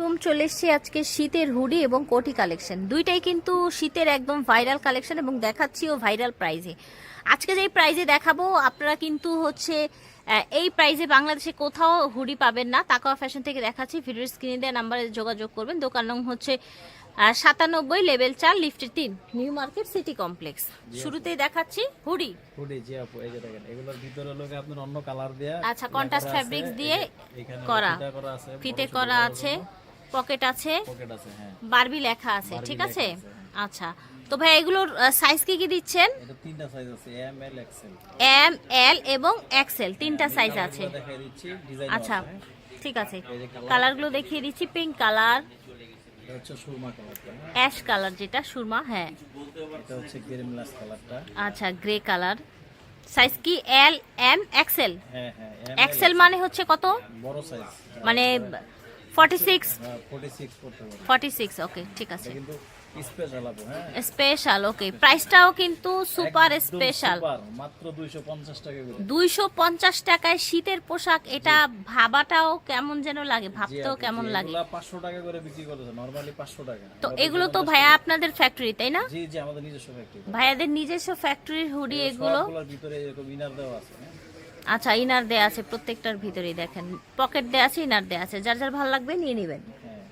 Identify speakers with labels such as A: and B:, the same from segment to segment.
A: তুম চলে এসছি আজকে শীতের হুডি এবং কোটি কালেকশন। দুইটাই কিন্তু শীতের একদম ভাইরাল কালেকশন এবং দেখাচ্ছিও ভাইরাল প্রাইজে। আজকে যেই প্রাইজে দেখাবো আপনারা কিন্তু হচ্ছে এই প্রাইজে বাংলাদেশে কোথাও হুডি পাবেন না। তাকাওয়া ফ্যাশন থেকে দেখাচ্ছি ভিডিওর স্ক্রিনে দেওয়া নাম্বারে যোগাযোগ করবেন। দোকান নং হচ্ছে সাতানব্বই লেভেল চার লিফটের তিন নিউ মার্কেট সিটি কমপ্লেক্স। শুরুতেই দেখাচ্ছি হুডি।
B: হুডি জি আপু এই যে দেখেন এগুলোর ভিতরে লোকে আপনার অন্য কালার দেয়া
A: আচ্ছা কন্ট্রাস্ট ফ্যাব্রিক্স দিয়ে করা।
B: ফিতা করা আছে
A: ফিতে করা আছে। পকেট আছে
B: পকেট আছে হ্যাঁ।
A: বারবি লেখা আছে ঠিক আছে?
B: আছে,
A: আচ্ছা তো ভাই এগুলোর সাইজ কি কি দিচ্ছেন?
B: এটা তিনটা সাইজ আছে M L XL
A: M L এবং এক্সেল তিনটা সাইজ আছে।
B: দিচ্ছি ডিজাইন
A: আচ্ছা ঠিক আছে।
B: কালার
A: কালারগুলো দেখিয়ে দিচ্ছি পিঙ্ক কালার
B: হ্যাঁ।
A: অ্যাশ কালার যেটা সুরমা হ্যাঁ। আচ্ছা গ্রে কালার সাইজ কি? এল এম এক্সেল
B: হ্যাঁ হ্যাঁ
A: এক্সেল মানে হচ্ছে কত?
B: বড় সাইজ
A: মানে
B: হ্যাঁ 46 করতে পারে।
A: ফর্টি সিক্স ওকে ঠিক আছে।
B: কিন্তু স্পেশাল হ্যাঁ।
A: স্পেশাল ওকে প্রাইসটাও কিন্তু সুপার স্পেশাল
B: মাত্র 250 টাকা করে।
A: দুইশো পঞ্চাশ টাকায় শীতের পোশাক এটা ভাবাটাও কেমন যেন লাগে ভাবতেও কেমন লাগে।
B: এগুলা 500 টাকা করে বিক্রি করেছে নরমালি 500 টাকা।
A: তো এগুলো তো ভাইয়া আপনাদের ফ্যাক্টরি তাই না?
B: জি জি আমাদের নিজস্ব ফ্যাক্টরি
A: ভাইয়াদের নিজস্ব ফ্যাক্টরির হুডি এগুলো
B: ভিতরে এরকম ইনার দেওয়া আছে হ্যাঁ?
A: আচ্ছা ইনার দেয়া আছে প্রত্যেকটার ভিতরেই দেখেন। পকেট দেয়া আছে ইনার দেয়া আছে। যার যার ভালো লাগবে নিয়ে নেবেন।
B: হ্যাঁ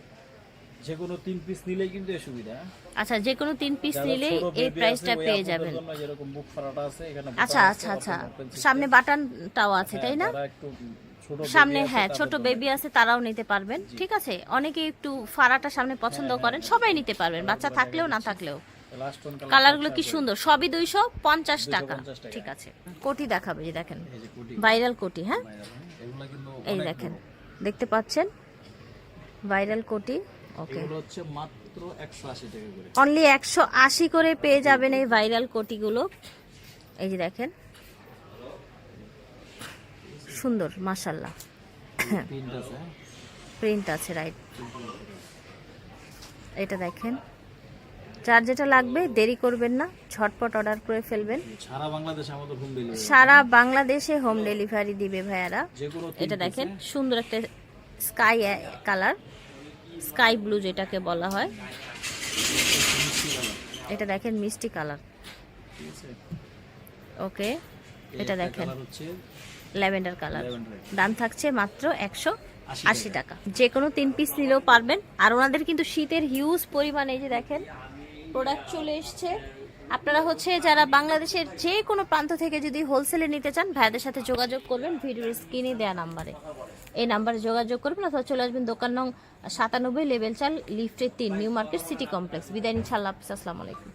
B: যে কোনো তিন পিস নিলেই কিন্তু এই সুবিধা?
A: আচ্ছা যে কোনো তিন পিস নিলেই এই প্রাইসটা পেয়ে যাবেন।
B: যেরকম বুক ফাড়াটা আছে এখানে
A: আচ্ছা আচ্ছা আচ্ছা। সামনে বাটনটাও আছে
B: হ্যাঁ,
A: তাই না? সামনে হ্যাঁ ছোট বেবি আছে তারাও নিতে পারবেন ঠিক আছে? অনেকে একটু ফাড়াটা সামনে পছন্দ
B: হ্যাঁ,
A: করেন সবাই নিতে পারবেন বাচ্চা থাকলেও না থাকলেও। কালারগুলো কি সুন্দর? সবই দুইশো পঞ্চাশ টাকা। ঠিক আছে। কোটি দেখাবে যে দেখেন। ভাইরাল কোটি হ্যাঁ?
B: হ্যাঁ?
A: এই দেখেন। দেখতে পাচ্ছেন? ভাইরাল কোটি। ওকে।
B: হচ্ছে মাত্র 180 টাকা করে।
A: অনলি একশো আশি করে পেয়ে যাবেন এই ভাইরাল কোটিগুলো। এই যে দেখেন। সুন্দর মাসাল্লাহ
B: প্রিন্ট আছে হ্যাঁ?
A: প্রিন্ট আছে রাইট। এটা দেখেন। যার যেটা লাগবে দেরি করবেন না ঝটপট অর্ডার করে ফেলবেন।
B: সারা বাংলাদেশে আমাদের হোম ডেলিভারি
A: সারা বাংলাদেশে হোম ডেলিভারি দিবে ভাইয়ারা। এটা দেখেন সুন্দর একটা স্কাই কালার স্কাই ব্লু যেটাকে বলা হয়। এটা দেখেন মিষ্টি কালার ওকে এটা দেখেন। ল্যাভেন্ডার কালার দাম থাকছে মাত্র একশো আশি টাকা। যে কোনো তিন পিস নিলেও পারবেন। আর ওনাদের কিন্তু শীতের হিউজ পরিমাণে এই যে দেখেন প্রোডাক্ট চলে এসছে। আপনারা হচ্ছে যারা বাংলাদেশের যে কোনো প্রান্ত থেকে যদি হোলসেলে নিতে চান, ভাইয়াদের সাথে যোগাযোগ করবেন ভিডিওর স্ক্রিনে দেওয়া নাম্বারে এই নাম্বারে যোগাযোগ করবেন অথবা চলে আসবেন দোকান নং সাতানব্বই লেভেল চাল লিফটের তিন, নিউ মার্কেট সিটি কমপ্লেক্স। বিদায় নিচ্ছি, আল্লাহ হাফিজ, আসসালামু আলাইকুম।